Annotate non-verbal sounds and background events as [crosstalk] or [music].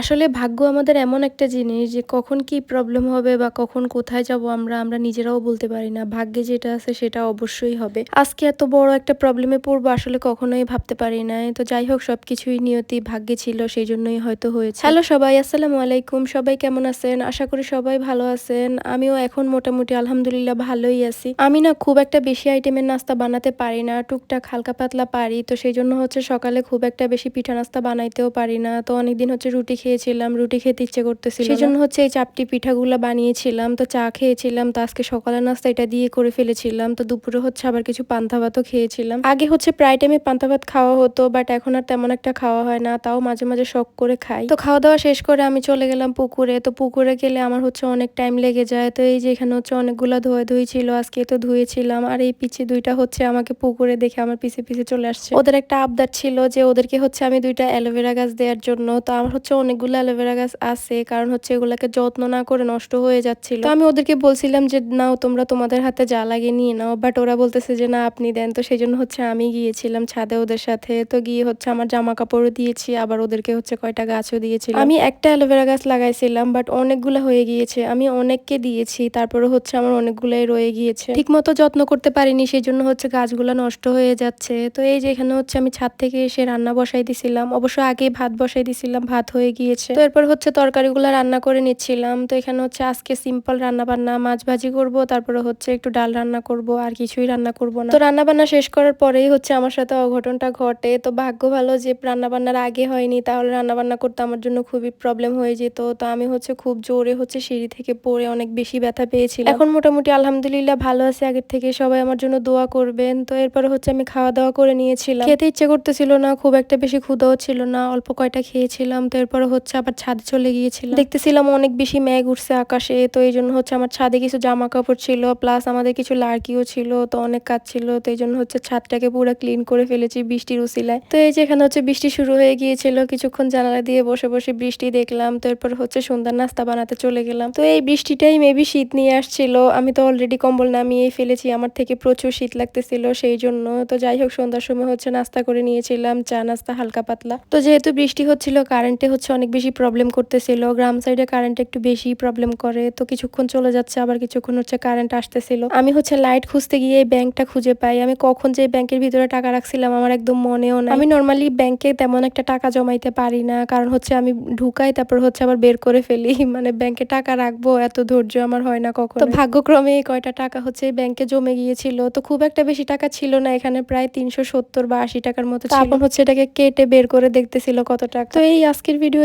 আসলে ভাগ্য আমাদের এমন একটা জিনিস যে কখন কি প্রবলেম হবে বা কখন কোথায় যাব আমরা আমরা নিজেরাও বলতে পারি না। ভাগ্যে যেটা আছে সেটা অবশ্যই হবে। আজকে এত বড় একটা প্রবলেমে পড়ব আসলে কখনোই ভাবতে পারি নাই। তো যাই হোক, সবকিছুই নিয়তি ভাগ্যে ছিল সেই জন্যই হয়তো হয়েছে। হ্যালো সবাই, আসসালামু আলাইকুম। সবাই কেমন আছেন? আশা করি সবাই ভালো আছেন। আমিও এখন মোটামুটি আলহামদুলিল্লাহ ভালোই আছি। আমি না খুব একটা বেশি আইটেমের নাস্তা বানাতে পারি না। টুকটাক হালকা পাতলা পারি। তো সেই জন্য হচ্ছে সকালে খুব একটা বেশি পিঠা নাস্তা বানাইতেও পারি না। তো অনেকদিন হচ্ছে রুটি খেয়েছিলাম, রুটি খেতে ইচ্ছে করতেছিল সেই জন্য হচ্ছে এই চাপটি পিঠাগুলো বানিয়েছিলাম, তো চা খেয়েছিলাম, তো আজকে সকালের নাস্তা এটা দিয়ে করে ফেলেছিলাম, তো দুপুরে হচ্ছে আবার কিছু পান্তা ভাতও খেয়েছিলাম। আগে হচ্ছে প্রায় টাইমে পান্তা ভাত খাওয়া হতো বাট এখন আর তেমন একটা খাওয়া হয় না, তাও মাঝে মাঝে শখ করে খাই। তো খাওয়া দাওয়া শেষ করে আমি চলে গেলাম পুকুরে, তো পুকুরে গেলে আমার হচ্ছে অনেক টাইম লেগে যায়, তো এই যে এখানে হচ্ছে অনেকগুলো ধোয়া ধুই ছিল, আজকে তো ধুয়েছিলাম, আর এই পিছে দুইটা হচ্ছে আমাকে পুকুরে দেখে আমার পিছে পিছে চলে আসছে। ওদের একটা আবদার ছিল যে ওদেরকে হচ্ছে আমি দুইটা অ্যালোভেরা গাছ দেওয়ার জন্য, তো আমার হচ্ছে অনেকগুলো অ্যালোভেরা গাছ আছে, কারণ হচ্ছে এগুলাকে যত্ন না করে নষ্ট হয়ে যাচ্ছিল। তো আমি ওদেরকে বলছিলাম যে, নাও, তোমরা তোমাদের হাতে যা লাগে নিয়ে নাও। বাট ওরা বলতেছে যে, না, আপনি দেন। তো সেই জন্য হচ্ছে আমি গিয়েছিলাম ছাদে ওদের সাথে। তো গিয়ে হচ্ছে আমার জামা কাপড়ও দিয়েছি, আবার ওদেরকে হচ্ছে কয়টা গাছও দিয়েছি আমি একটা অ্যালোভেরা গাছ লাগাইছিলাম, বাট অনেকগুলো হয়ে গিয়েছে। আমি অনেককে দিয়েছি তারপরে হচ্ছে আমার অনেকগুলোই রয়ে গিয়েছে। ঠিক মতো যত্ন করতে পারিনি, সেই জন্য হচ্ছে গাছগুলো নষ্ট হয়ে যাচ্ছে। তো এই যে এখানে হচ্ছে আমি ছাদ থেকে এসে রান্না বসাই দিছিলাম। অবশ্য আগে ভাত বসাই দিছিলাম, ভাত হয়ে গিয়েছে। তো এরপর হচ্ছে তরকারিগুলো রান্না করে নিচ্ছিলাম। তো এখানে হচ্ছে আজকে সিম্পল রান্না বান্না মাছ ভাজি করব, তারপরে হচ্ছে একটু ডাল রান্না করব, আর কিছুই রান্না করব না। তো রান্না বান্না শেষ করার পরেই হচ্ছে আমার সাথে অঘটনটা ঘটে। তো ভাগ্য ভালো যে রান্না বান্নার আগে হয়নি, তাহলে রান্না বান্না করতে আমার জন্য খুবই প্রবলেম হয়ে যেত। তো আমি হচ্ছে খুব জোরে হচ্ছে সিঁড়ি থেকে পড়ে অনেক বেশি ব্যথা পেয়েছিলাম। এখন মোটামুটি আলহামদুলিল্লাহ ভালো আছে, আগের থেকে সবাই আমার জন্য দোয়া করবেন। তো এরপরে হচ্ছে আমি খাওয়া দাওয়া করে নিয়েছিলাম। খেতে ইচ্ছে করতেছিল না, খুব একটা বেশি ক্ষুদাও ছিল না, অল্প কয়টা খেয়েছিলাম। তো এরপরে হচ্ছে আবার ছাদে চলে গিয়েছিলাম দেখতেছিলাম অনেক বেশি ম্যাগ উঠছে আকাশে, তো এই জন্য হচ্ছে আমার ছাদে কিছু জামা কাপড় ছিল প্লাস আমাদের কিছু লার্কিও ছিল, তো অনেক কাজ ছিল, তো এই জন্য হচ্ছে ছাদটাকে পুরো ক্লিন করে ফেলেছি বৃষ্টির উসিলায়। তো এই যে এখানে হচ্ছে বৃষ্টি শুরু হয়ে গিয়েছিল, কিছুক্ষণ জানালা দিয়ে বসে বসে বৃষ্টি দেখলাম, তো এরপর হচ্ছে সন্ধ্যার নাস্তা বানাতে চলে গেলাম। তো এই বৃষ্টিটাই মেবি শীত নিয়ে আসছিল, আমি তো অলরেডি কম্বল নামিয়ে ফেলেছি, আমার থেকে প্রচুর শীত লাগতেছিল সেই জন্য, তো যাই হোক সন্ধ্যার সময় হচ্ছে নাস্তা করে নিয়েছিলাম, চা নাস্তা হালকা পাতলা। তো যেহেতু বৃষ্টি হচ্ছিল কারেন্টে হচ্ছে অনেক বেশি প্রবলেম করতেছিল। গ্রাম সাইডে কারেন্ট একটু বেশি প্রবলেম করে তো কিছুক্ষণ চলে যাচ্ছে আবার কিছুক্ষণ হচ্ছে কারেন্ট আসতেছিল। আমি হচ্ছে লাইট খুঁজতে গিয়ে এই ব্যাংকটা খুঁজে পাই। আমি কখন যে ব্যাংকের ভিতরে টাকা রাখছিলাম আমার একদম মনেও না আমি নর্মালি ব্যাংকে তেমন একটা টাকা জমাইতে পারি না কারণ হচ্ছে আমি ঢুকাই তারপর হচ্ছে আবার বের করে ফেলি। [laughs] মানে ব্যাংকে টাকা রাখব এত ধৈর্য আমার হয় না কখন। তো ভাগ্যক্রমে এই কয়টা টাকা হচ্ছে ব্যাংকে জমে গিয়েছিল। তো খুব একটা বেশি টাকা ছিল না এখানে প্রায় তিনশো সত্তর বা আশি টাকার মতো। এখন হচ্ছে এটাকে কেটে বের করে দেখতেছিল কত টাকা। তো এই আজকের ভিডিও